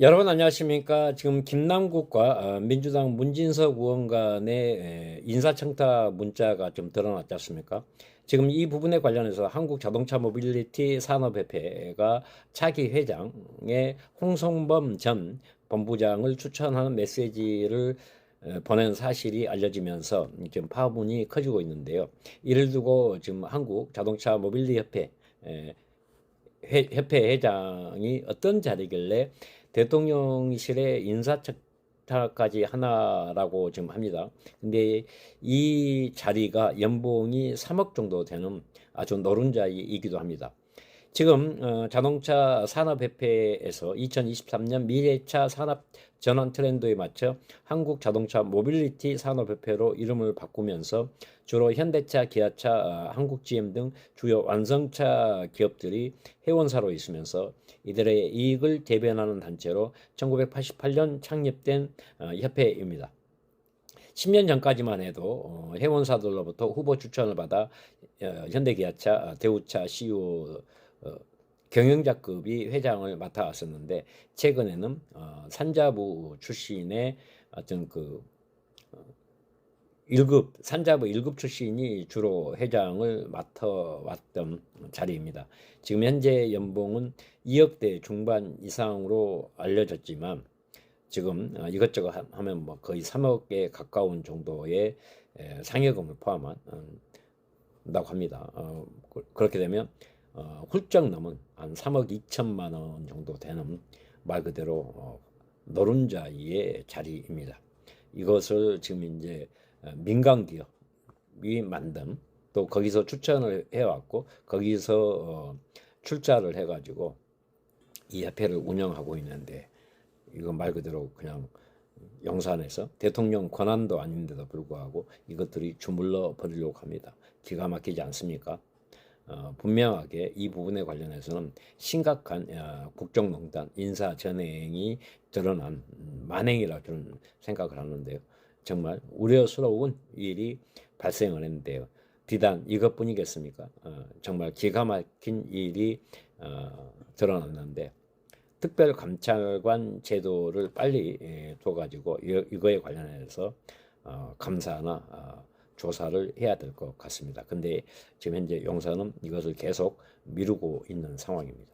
여러분 안녕하십니까? 지금 김남국과 어, 민주당 문진석 의원 간의 에, 인사청탁 문자가 좀 드러났지 않습니까? 지금 이 부분에 관련해서 한국자동차 모빌리티 산업협회가 차기 회장의 홍성범 전 본부장을 추천하는 메시지를 에, 보낸 사실이 알려지면서 지금 파문이 커지고 있는데요. 이를 두고 지금 한국 자동차 모빌리 협회 에, 회- 협회 회장이 어떤 자리길래 대통령실의 인사청탁까지 하나라고 지금 합니다. 근데 이 자리가 연봉이 3억 정도 되는 아주 노른자이기도 합니다. 지금 어, 자동차 산업협회에서 2023년 미래차 산업 전환 트렌드에 맞춰 한국 자동차 모빌리티 산업협회로 이름을 바꾸면서 주로 현대차, 기아차, 어, 한국 GM 등 주요 완성차 기업들이 회원사로 있으면서 이들의 이익을 대변하는 단체로 1988년 창립된 어, 협회입니다. 10년 전까지만 해도 어, 회원사들로부터 후보 추천을 받아 어, 현대기아차, 어, 대우차 CEO 어, 경영자급이 회장을 맡아왔었는데 최근에는 어, 산자부 출신의 어떤 그 어, 1급 산자부 1급 출신이 주로 회장을 맡아왔던 자리입니다. 지금 현재 연봉은 2억대 중반 이상으로 알려졌지만 지금 어, 이것저것 하- 하면 뭐 거의 3억에 가까운 정도의 에, 상여금을 포함한 음, 다고 합니다. 어, 그- 그렇게 되면 어, 훌쩍 넘은 한 3억 2천만 원 정도 되는 말 그대로 어, 노른자의 자리입니다. 이것을 지금 이제 어, 민간 기업이 만든 또 거기서 추천을 해왔고 거기서 어, 출자를 해가지고 이 협회를 운영하고 있는데 이거 말 그대로 그냥 영산에서 대통령 권한도 아닌데도 불구하고 이것들이 주물러 버리려고 합니다. 기가 막히지 않습니까? 어, 분명하게 이 부분에 관련해서는 심각한 어, 국정농단 인사 전행이 드러난 음, 만행이라 저는 생각을 하는데요. 정말 우려스러운 일이 발생을 했는데요. 비단 이것뿐이겠습니까? 어, 정말 기가 막힌 일이 어, 드러났는데 특별감찰관 제도를 빨리 예, 둬가지고 이- 이거에 관련해서 어, 감사나 어, 조사를 해야 될 것 같습니다. 근데 지금 현재 용사는 이것을 계속 미루고 있는 상황입니다.